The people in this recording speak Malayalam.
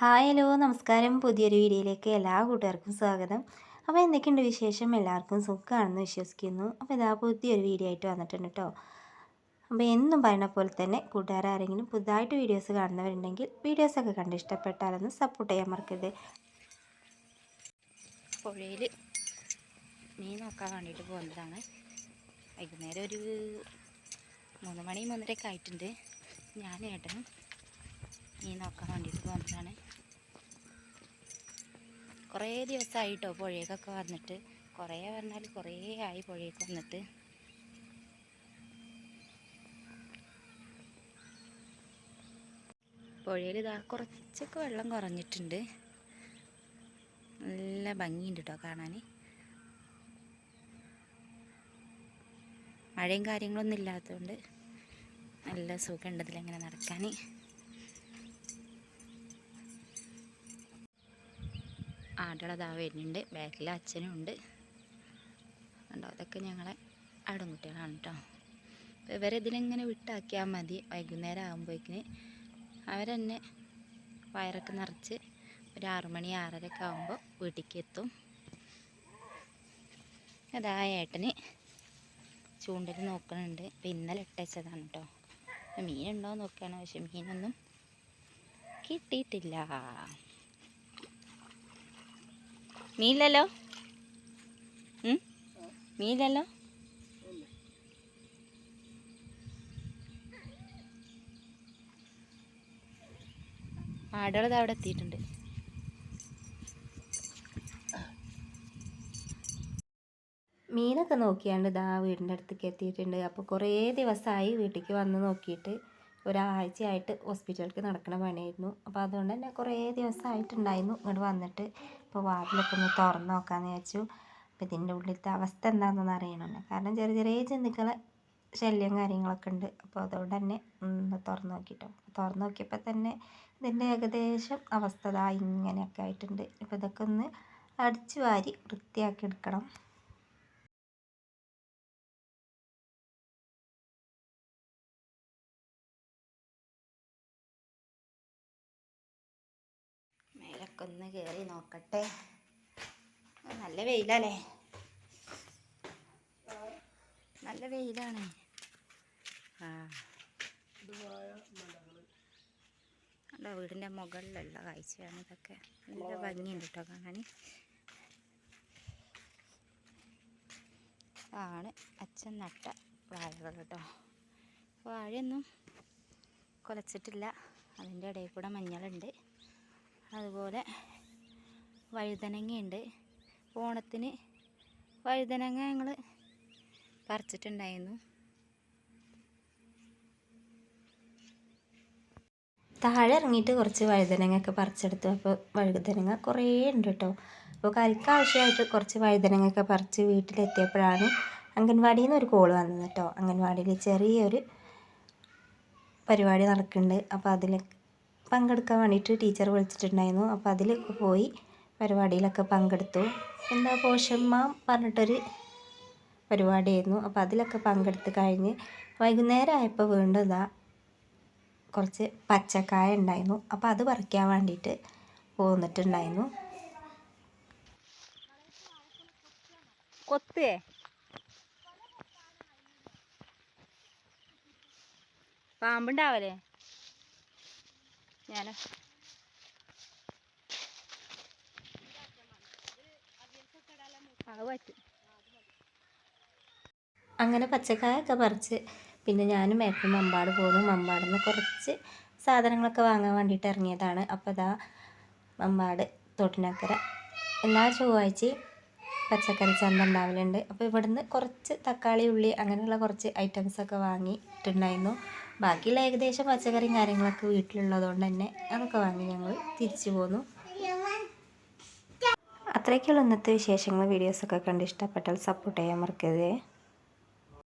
ഹായ് ഹലോ നമസ്കാരം. പുതിയൊരു വീഡിയോയിലേക്ക് എല്ലാ കൂട്ടുകാർക്കും സ്വാഗതം. അപ്പോൾ എന്തൊക്കെയുണ്ട് വിശേഷം? എല്ലാവർക്കും സുഖമാണെന്ന് വിശ്വസിക്കുന്നു. അപ്പോൾ ഇതാ പുതിയൊരു വീഡിയോ ആയിട്ട് വന്നിട്ടുണ്ട് കേട്ടോ. അപ്പോൾ എന്നും പറയുന്ന പോലെ തന്നെ കൂട്ടുകാരെങ്കിലും പുതുതായിട്ട് വീഡിയോസ് കാണുന്നവരുണ്ടെങ്കിൽ വീഡിയോസൊക്കെ കണ്ട് ഇഷ്ടപ്പെട്ടാലൊന്ന് സപ്പോർട്ട് ചെയ്യാൻ മറക്കരുത്. പുഴയിൽ മീൻ നോക്കാൻ വേണ്ടിയിട്ട് പോകുന്നതാണ്. വൈകുന്നേരം ഒരു മൂന്ന് മണി മൂന്നരയൊക്കെ ആയിട്ടുണ്ട്. ഞാൻ ഏട്ടനും മീൻ നോക്കാൻ വേണ്ടിയിട്ട് പോകുന്നതാണ് കുറേ ദിവസമായിട്ടോ പുഴയൊക്കെ വന്നിട്ട്. കുറേ പറഞ്ഞാൽ കുറേ ആയി പുഴയൊക്കെ വന്നിട്ട്. പുഴയിൽ ഇതാ കുറച്ചൊക്കെ വെള്ളം കുറഞ്ഞിട്ടുണ്ട്. നല്ല ഭംഗിയുണ്ട് കേട്ടോ കാണാൻ മഴയും കാര്യങ്ങളൊന്നും ഇല്ലാത്തതുകൊണ്ട് നല്ല സുഖമുണ്ട് ഇതിലിങ്ങനെ നടക്കാൻ ആടുകളതാ വരുന്നുണ്ട്. ബാക്കിൽ അച്ഛനും ഉണ്ട്. കണ്ടോ അതൊക്കെ ഞങ്ങളെ ആടുംകുട്ടികളാണ് കേട്ടോ ഇവരെ ഇവരിതിലിങ്ങനെ വിട്ടാക്കിയാൽ മതി? വൈകുന്നേരം ആകുമ്പോഴേക്കിന് അവരെന്നെ വയറൊക്കെ നിറച്ച് ഒരു ആറുമണി ആറരയൊക്കെ ആകുമ്പോൾ വീട്ടിലേക്ക് എത്തും. അതാ ഏട്ടന് ചൂണ്ടൽ നോക്കണുണ്ട്. ഇപ്പം ഇന്നലെ ഇട്ടച്ചതാണ് കേട്ടോ മീനുണ്ടോ നോക്കുകയാണ് പക്ഷെ മീനൊന്നും കിട്ടിയിട്ടില്ല. മീനില്ലല്ലോ? മീനില്ലല്ലോ? ആടുകൾ അവിടെ എത്തിയിട്ടുണ്ട്. മീനൊക്കെ നോക്കിയാണ്ട് ഇതാ വീടിന്റെ അടുത്തേക്ക് എത്തിയിട്ടുണ്ട്. അപ്പോൾ കുറേ ദിവസമായി വീട്ടിലേക്ക് വന്ന് നോക്കിയിട്ട് ഒരാഴ്ചയായിട്ട് ഹോസ്പിറ്റലിലേക്ക് നടക്കണ പണിയായിരുന്നു. അപ്പോൾ അതുകൊണ്ട് തന്നെ കുറേ ദിവസമായിട്ടുണ്ടായിരുന്നു ഇങ്ങോട്ട് വന്നിട്ട്. ഇപ്പോൾ വാതിലൊക്കെ ഒന്ന് തുറന്ന് നോക്കാമെന്ന് വിചാരിച്ചു. അപ്പോൾ ഇതിന്റെ ഉള്ളിലത്തെ അവസ്ഥ എന്താണെന്നൊന്ന് അറിയണമല്ലോ കാരണം ചെറിയ ചെറിയ ജന്തുക്കളെ ശല്യം കാര്യങ്ങളൊക്കെ ഉണ്ട്. അപ്പോൾ അതുകൊണ്ട് തന്നെ ഒന്ന് തുറന്ന് നോക്കിട്ടോ. തുറന്ന് നോക്കിയപ്പോൾ തന്നെ ഇതിന്റെ ഏകദേശം അവസ്ഥ ഇങ്ങനെയൊക്കെ ആയിട്ടുണ്ട്. അപ്പോൾ ഇതൊക്കെ ഒന്ന് അടിച്ചു വാരി വൃത്തിയാക്കി എടുക്കണം. ഒന്ന് കയറി നോക്കട്ടെ. നല്ല വെയിലല്ലേ നല്ല വെയിലാണ്. ആ. അല്ല വീടിന്റെ മുകളിലുള്ള കാഴ്ചയാണ് ഇതൊക്കെ. നല്ല ഭംഗിയുണ്ട് കേട്ടോ കാണാൻ. ആണ് അച്ഛൻ നട്ട വാഴകൾ കേട്ടോ. വാഴയൊന്നും കുലച്ചിട്ടില്ല. അതിന്റെ ഇടയിൽ കൂടെ മഞ്ഞളുണ്ട്. അതുപോലെ വഴുതനങ്ങയുണ്ട്. ഓണത്തിന് വഴുതനങ്ങ ഞങ്ങൾ പറിച്ചിട്ടുണ്ടായിരുന്നു. താഴെ ഇറങ്ങിയിട്ട് കുറച്ച് വഴുതനങ്ങയൊക്കെ പറിച്ചെടുത്തു. അപ്പോൾ വഴുതനങ്ങ കുറേ ഉണ്ട് കേട്ടോ. അപ്പോൾ കറിക്ക് ആവശ്യമായിട്ട് കുറച്ച് വഴുതനങ്ങയൊക്കെ പറിച്ച് വീട്ടിലെത്തിയപ്പോഴാണ് അംഗൻവാടിയിൽ നിന്ന് ഒരു കോൾ വന്നത് കേട്ടോ. അംഗൻവാടിയിൽ ചെറിയൊരു പരിപാടി നടക്കുന്നുണ്ട്. അപ്പോൾ അതിൽ പങ്കെടുക്കാൻ വേണ്ടിയിട്ട് ടീച്ചർ വിളിച്ചിട്ടുണ്ടായിരുന്നു. അപ്പോൾ അതിലൊക്കെ പോയി പരിപാടിയിലൊക്കെ പങ്കെടുത്തു. എന്താ പോഷന്മാം പറഞ്ഞിട്ടൊരു പരിപാടിയായിരുന്നു. അപ്പോൾ അതിലൊക്കെ പങ്കെടുത്ത് കഴിഞ്ഞ് വൈകുന്നേരം ആയപ്പോൾ വീണ്ടും ഇതാ കുറച്ച് പച്ചക്കായ ഉണ്ടായിരുന്നു. അപ്പോൾ അത് പറിക്കാൻ വേണ്ടിയിട്ട് പോന്നിട്ടുണ്ടായിരുന്നു. കൊത്തേ? പാമ്പുണ്ടാവല്ലേ? ഞാൻ അത് പറ്റും. അങ്ങനെ പച്ചക്കായൊക്കെ പറിച്ച് പിന്നെ ഞാനും ഏട്ടനും മമ്പാട് പോന്നു മമ്പാട് നിന്ന് കുറച്ച് സാധനങ്ങളൊക്കെ വാങ്ങാൻ വേണ്ടിയിട്ട് ഇറങ്ങിയതാണ്. അപ്പോൾ ഇതാ മമ്പാട് തോട്ടിനക്കര. എല്ലാ ചൊവ്വാഴ്ചയും പച്ചക്കറി ചന്ത ഉണ്ടാവലുണ്ട്. അപ്പോൾ ഇവിടുന്ന് കുറച്ച് തക്കാളി ഉള്ളി അങ്ങനെയുള്ള കുറച്ച് ഐറ്റംസൊക്കെ വാങ്ങിയിട്ടുണ്ടായിരുന്നു. ബാക്കിയുള്ള ഏകദേശം പച്ചക്കറിയും കാര്യങ്ങളൊക്കെ വീട്ടിലുള്ളതുകൊണ്ട് തന്നെ അതൊക്കെ വാങ്ങി ഞങ്ങൾ തിരിച്ചു പോന്നു. അത്രയ്ക്കുള്ള ഇന്നത്തെ വിശേഷങ്ങൾ. വീഡിയോസൊക്കെ കണ്ട് ഇഷ്ടപ്പെട്ടാൽ സപ്പോർട്ട് ചെയ്യാൻ മറക്കരുതേ.